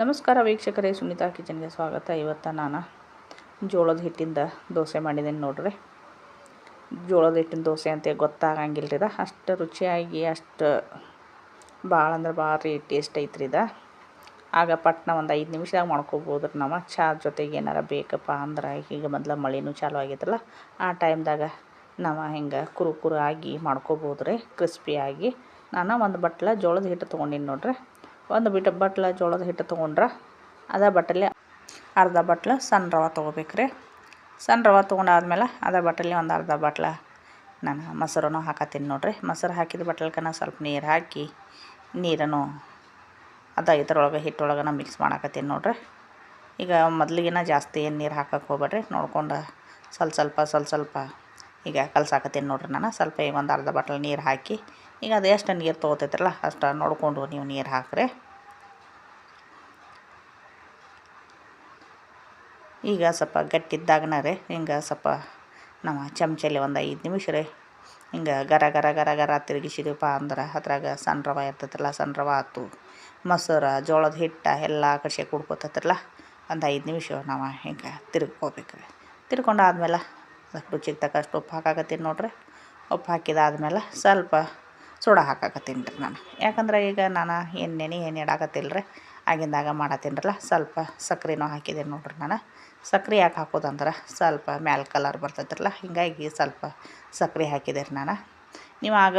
ನಮಸ್ಕಾರ ವೀಕ್ಷಕರೇ, ಸುನಿತಾ ಕಿಚನ್ಗೆ ಸ್ವಾಗತ. ಇವತ್ತು ನಾನು ಜೋಳದ ಹಿಟ್ಟಿಂದ ದೋಸೆ ಮಾಡಿದ್ದೀನಿ ನೋಡ್ರಿ. ಜೋಳದ ಹಿಟ್ಟಿನ ದೋಸೆ ಅಂತ ಗೊತ್ತಾಗಂಗಿಲ್ಲ ರೀ ಅಷ್ಟು ರುಚಿಯಾಗಿ, ಅಷ್ಟು ಭಾಳ ಅಂದ್ರೆ ಭಾಳ ಟೇಸ್ಟ್ ಐತ್ರಿ ಇದು. ಆಗ ಪಟ್ನ ಒಂದು ಐದು ನಿಮಿಷದಾಗ ಮಾಡ್ಕೊಬೋದು ನಾವು. ಚಾ ಜೊತೆಗೆ ಏನಾರ ಬೇಕಪ್ಪ ಅಂದ್ರೆ ಈಗ ಮೊದಲ ಮಳೆನೂ ಚಾಲು ಆಗೈತಲ್ಲ ಆ ಟೈಮ್ದಾಗ ನಾವು ಹಿಂಗೆ ಕುರು ಕುರು ಆಗಿ ಮಾಡ್ಕೊಬೋದು ರೀ ಕ್ರಿಸ್ಪಿಯಾಗಿ ನಾನು ಒಂದು ಬಟ್ಲ ಜೋಳದ ಹಿಟ್ಟು ತೊಗೊಂಡಿನಿ ನೋಡ್ರಿ. ಒಂದು ಬಿಟ್ಟು ಬಟ್ಲ ಜೋಳದ ಹಿಟ್ಟು ತೊಗೊಂಡ್ರೆ ಅದ ಬಟ್ಟಲಿ ಅರ್ಧ ಬಟ್ಲು ಸಣ್ಣ ರವೆ ತೊಗೋಬೇಕು ರೀ. ಸಣ್ಣ ರವೆ ತೊಗೊಂಡಾದ್ಮೇಲೆ ಅದೇ ಬಟ್ಟಲಿ ಒಂದು ಅರ್ಧ ಬಟ್ಲ ನಾನು ಮೊಸರನ್ನು ಹಾಕತ್ತೀನಿ ನೋಡಿರಿ. ಮೊಸರು ಹಾಕಿದ ಬಟ್ಲಕನ ಸ್ವಲ್ಪ ನೀರು ಹಾಕಿ ನೀರನ್ನು ಅದ ಇದ್ರೊಳಗೆ ಹಿಟ್ಟೊಳಗನ ಮಿಕ್ಸ್ ಮಾಡಾಕತ್ತೀನಿ ನೋಡಿರಿ. ಈಗ ಮೊದಲಿಗಿನ ಜಾಸ್ತಿ ಏನು ನೀರು ಹಾಕಕ್ಕೆ ಹೋಗ್ಬೇಡ್ರಿ. ನೋಡ್ಕೊಂಡು ಸ್ವಲ್ಪ ಸ್ವಲ್ಪ ಸ್ವಲ್ಪ ಸ್ವಲ್ಪ ಈಗ ಕಲ್ಸಾಕತ್ತೀನಿ ನೋಡಿರಿ ನಾನು. ಸ್ವಲ್ಪ ಒಂದು ಅರ್ಧ ಬಟ್ಲು ನೀರು ಹಾಕಿ ಈಗ ಅದು ಎಷ್ಟು ನೀರು ತೊಗೋತೈತ್ರಲ್ಲ, ಅಷ್ಟು ನೋಡಿಕೊಂಡು ನೀವು ನೀರು ಹಾಕ್ರಿ. ಈಗ ಸ್ವಲ್ಪ ಗಟ್ಟಿದ್ದಾಗನ ರೀ, ಹಿಂಗೆ ಸ್ವಲ್ಪ ನಾವು ಚಮಚಲ್ಲಿ ಒಂದು ಐದು ನಿಮಿಷ ರೀ. ಹಿಂಗೆ ಗರ ಗರ ಗರ ಗರ ತಿರುಗಿಸಿದೀವಪ್ಪ ಅಂದ್ರೆ ಅದ್ರಾಗ ಸಣ್ಣ ರವೆ ಇರ್ತೈತಲ್ಲ ಸಣ್ಣ ರವೆ ಆಯ್ತು ಮೊಸರು, ಜೋಳದ ಹಿಟ್ಟು ಎಲ್ಲ ಕಡೆ ಕುಡ್ಕೋತೈತ್ರಲ್ಲ ಒಂದು ಐದು ನಿಮಿಷ ನಾವು ಹಿಂಗೆ ತಿರುಗ್ಕೋಬೇಕು ರೀ. ತಿರ್ಕೊಂಡಾದ್ಮೇಲೆ ರುಚಿಗೆ ತಕ್ಕಷ್ಟು ಉಪ್ಪು ಹಾಕಾಕತ್ತೀನಿ ನೋಡ್ರಿ. ಉಪ್ಪು ಹಾಕಿದಾದ್ಮೇಲೆ ಸ್ವಲ್ಪ ಸೋಡಾ ಹಾಕಾಕತ್ತೀನಿ ರೀ ನಾನು. ಯಾಕಂದ್ರೆ ಈಗ ನಾನು ಏನು ನೆನೆ ಏನು ಇಡಾಕತ್ತಿಲ್ಲ ರೀ. ಆಗಿಂದಾಗ ಮಾಡತ್ತೀನಲ್ಲ ಸ್ವಲ್ಪ ಸಕ್ಕರೆನೂ ಹಾಕಿದ್ದೀನಿ ನೋಡ್ರಿ ನಾನು. ಸಕ್ಕರೆ ಯಾಕೆ ಹಾಕೋದಂದ್ರೆ ಸ್ವಲ್ಪ ಮ್ಯಾಲ ಕಲರ್ ಬರ್ತೈತ್ರಲ್ಲ ಹೀಗಾಗಿ ಸ್ವಲ್ಪ ಸಕ್ಕರೆ ಹಾಕಿದೆ ರೀ ನಾನು. ನೀವು ಆಗ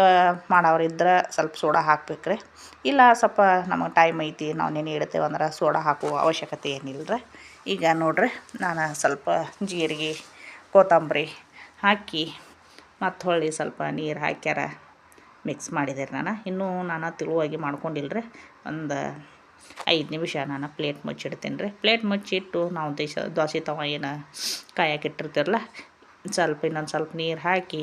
ಮಾಡೋರಿದ್ರೆ ಸ್ವಲ್ಪ ಸೋಡಾ ಹಾಕ್ಬೇಕು ರೀ. ಇಲ್ಲ ಸ್ವಲ್ಪ ನಮಗೆ ಟೈಮ್ ಐತಿ, ನಾವು ನೆನೆ ಇಡ್ತೇವೆ ಅಂದ್ರೆ ಸೋಡಾ ಹಾಕುವ ಅವಶ್ಯಕತೆ ಏನಿಲ್ಲ ರೀ. ಈಗ ನೋಡ್ರಿ, ನಾನು ಸ್ವಲ್ಪ ಜೀರಿಗೆ, ಕೊತ್ತಂಬರಿ ಹಾಕಿ ಮತ್ತು ಹೊಳ್ಳಿ ಸ್ವಲ್ಪ ನೀರು ಹಾಕ್ಯಾರ. ಮಿಕ್ಸ್ ಮಾಡಿದೆ ರೀ ನಾನು. ಇನ್ನೂ ನಾನು ತಿಳುವಾಗಿ ಮಾಡ್ಕೊಂಡಿಲ್ಲರಿ ಒಂದು ಐದು ನಿಮಿಷ ನಾನು ಪ್ಲೇಟ್ ಮುಚ್ಚಿಡ್ತೀನಿ ರೀ. ಪ್ಲೇಟ್ ಮುಚ್ಚಿಟ್ಟು ನಾವು ದೇಶ ದೋಸೆ ತವ ಏನು ಕಾಯಕ್ಕಿಟ್ಟಿರ್ತೀರಲ್ಲ ಸ್ವಲ್ಪ ಇನ್ನೊಂದು ಸ್ವಲ್ಪ ನೀರು ಹಾಕಿ,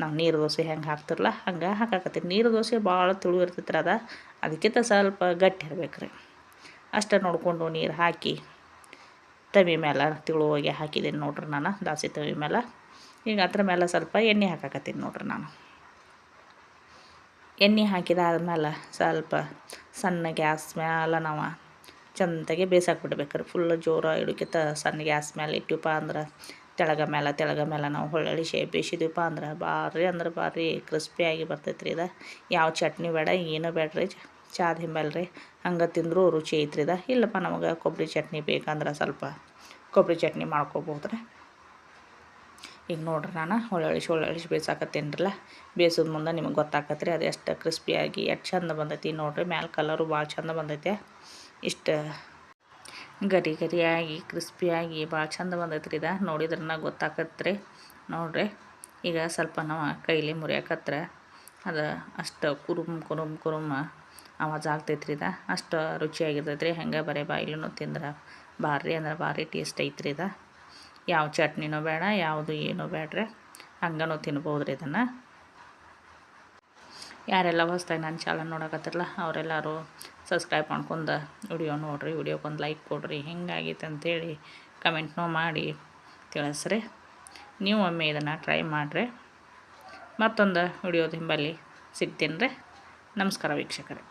ನಾವು ನೀರು ದೋಸೆ ಹೆಂಗೆ ಹಾಕ್ತಿರಲ್ಲ, ಹಂಗೆ ಹಾಕಾಕತ್ತೀನಿ ನೀರು ದೋಸೆ ಭಾಳ ತುಳು ಇರ್ತೈತ್ರಿ ಅದ. ಅದಕ್ಕಿಂತ ಸ್ವಲ್ಪ ಗಟ್ಟಿ ಇರ್ಬೇಕು ರೀ. ಅಷ್ಟೇ ನೋಡಿಕೊಂಡು ನೀರು ಹಾಕಿ, ತವಿ ಮೇಲೆ ತಿಳುವಾಗಿ ಹಾಕಿದ್ದೀನಿ ನೋಡ್ರಿ ನಾನು, ದಾಸಿ ತವಿ ಮೇಲೆ ಈಗ ಅದ್ರ ಮೇಲೆ ಸ್ವಲ್ಪ ಎಣ್ಣೆ ಹಾಕಾಕತ್ತೀನಿ ನೋಡ್ರಿ ನಾನು. ಎಣ್ಣೆ ಹಾಕಿದಾದ್ಮೇಲೆ ಸ್ವಲ್ಪ ಸಣ್ಣ ಗ್ಯಾಸ್ ಮೇಲೆ ನಾವು ಚಂದಾಗೆ ಬೇಸಾಕ್ಬಿಡ್ಬೇಕು ರೀ ಫುಲ್ ಜೋರ ಇಡೋಕ್ಕಿಂತ ಸಣ್ಣ ಗ್ಯಾಸ್ ಮೇಲೆ ಇಟ್ಟಿವಪ್ಪ ಅಂದ್ರೆ ತೆಳಗ ಮೇಲೆ ತೆಳಗ ಮೇಲೆ ನಾವು ಹೊಳ್ಳಿ ಶೇಪ್ ಬೇಯಿಸಿದ್ವಿಪ್ಪ ಅಂದ್ರೆ ಭಾರಿ ಅಂದ್ರೆ ಭಾರಿ ಕ್ರಿಸ್ಪಿಯಾಗಿ ಬರ್ತೈತೆ ರೀ ಇದು. ಯಾವ ಚಟ್ನಿ ಬೇಡ, ಏನೂ ಬೇಡ್ರಿ ಚಾದ ಹಿಂಬಲ್ರಿ, ಹಂಗೆ ತಿಂದರೂ ರುಚಿ ಐತ್ರಿ ಇದು. ಇಲ್ಲಪ್ಪ ನಮಗೆ ಕೊಬ್ಬರಿ ಚಟ್ನಿ ಬೇಕಂದ್ರೆ ಸ್ವಲ್ಪ ಕೊಬ್ಬರಿ ಚಟ್ನಿ ಮಾಡ್ಕೊಬೋದು ರೀ ಈಗ ನೋಡ್ರಿ ನಾನು ಹೊಳ್ಳೊಳ್ಳಿಸಿ ಹೊಳ್ಳೊಳ್ಳಿಸಿ ಬೇಯಿಸಾಕತ್ತೇನ್ರಲ್ಲ ಬೇಯಿಸಿದ ಮುಂದೆ ನಿಮಗೆ ಗೊತ್ತಾಕತ್ತೆ ರೀ ಅದು ಎಷ್ಟು ಕ್ರಿಸ್ಪಿಯಾಗಿ ಎಷ್ಟು ಚಂದ ಬಂದೈತಿ ನೋಡಿರಿ. ಮ್ಯಾಲೆ ಕಲರು ಭಾಳ ಚಂದ ಬಂದೈತೆ. ಇಷ್ಟು ಗರಿ ಗರಿಯಾಗಿ ಕ್ರಿಸ್ಪಿಯಾಗಿ ಭಾಳ ಚಂದ ಬಂದೈತೆ ರೀ ಇದು. ನೋಡಿದ್ರನ್ನ ಗೊತ್ತಾಕತ್ತೆ ರೀ ನೋಡಿರಿ, ಈಗ ಸ್ವಲ್ಪ ನಾವು ಕೈಲಿ ಮುರಿಯಾಕತ್ರ ಅದು ಅಷ್ಟು ಕುರುಮ್ ಕುರುಮ್ ಕುರುಮ್ ಆವಾಜ್ ಆಗ್ತೈತೆ ರೀ ಇದು. ಅಷ್ಟು ರುಚಿಯಾಗಿರ್ತೈತೆ ರೀ ಹೆಂಗೆ ಬರೀ ಬಾಯಿಲೂ ತಿಂದ್ರೆ ಭಾರಿ ಅಂದ್ರೆ ಭಾರಿ ಟೇಸ್ಟ್ ಐತ್ರಿ ಇದು. ಯಾವ ಚಟ್ನಿನೂ ಬೇಡ, ಯಾವುದು ಏನೂ ಬೇಡ್ರಿ. ಹಂಗನೂ ತಿನ್ಬೋದು ರೀ ಇದನ್ನು. ಯಾರೆಲ್ಲ ಹೊಸ್ದಾಗಿ ನನ್ನ ಚಾಲನ್ ನೋಡಕತ್ತಿರಲ್ಲ, ಅವರೆಲ್ಲರೂ ಸಬ್ಸ್ಕ್ರೈಬ್ ಮಾಡ್ಕೊಂಡು ವಿಡಿಯೋ ನೋಡಿರಿ ವಿಡಿಯೋಕ್ಕೊಂದು ಲೈಕ್ ಕೊಡಿರಿ. ಹೆಂಗಾಗೈತೆ ಅಂಥೇಳಿ ಕಮೆಂಟ್ನೂ ಮಾಡಿ ತಿಳಿಸ್ರಿ. ನೀವು ಒಮ್ಮೆ ಇದನ್ನು ಟ್ರೈ ಮಾಡಿರಿ. ಮತ್ತೊಂದು ವಿಡಿಯೋ ಹಿಂಬಲ್ಲಿ ಸಿಗ್ತೀನಿ ರೀ. ನಮಸ್ಕಾರ ವೀಕ್ಷಕರೇ.